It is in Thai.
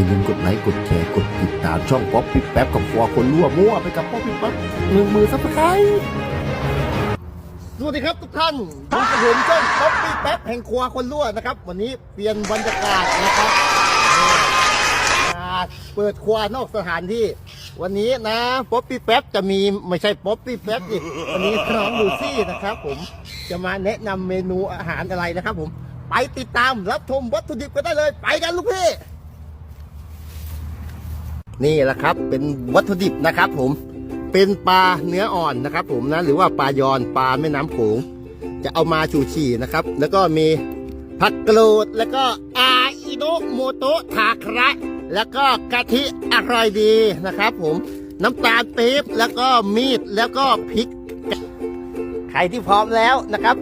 อย่าลืมกดไลค์ กดแชร์ กดติดตามช่องป๊อปปี้แป๊บกับฟัวคนรั่วมั่วไปกับป๊อปปี้แป๊บหนึ่งมือซับสไครต์สวัสดีครับทุกท่านผมกับผมช่องป๊อปปี้แป๊บแห่งครัวคนรั่วนะครับ วันนี้เปลี่ยนบรรยากาศนะครับเปิดครัวนอกสถานที่ วันนี้นะป๊อปปี้แป๊บจะมีไม่ใช่ป๊อปปี้แป๊บอีกวันนี้น้องลูซี่นะครับ ผมจะมาแนะนำเมนูอาหารอะไรนะครับ ผมไปติดตามรับชมวัตถุดิบกันได้เลย ไปกันลูกพี่ นี่แหละครับ เป็นวัตถุดิบนะครับ ผมเป็นปลาเนื้ออ่อนนะครับ ผมนะหรือว่าปลายอนปลาแม่น้ำโขงจะเอามาชูชีนะครับ แล้วก็มีผักกรูดแล้วก็อาอิโนโมโตะทาคระแล้วก็กะทิอร่อยดีนะครับ ผมน้ำตาลปี๊บแล้วก็มีดแล้วก็พริก ใครที่พร้อมแล้วนะครับ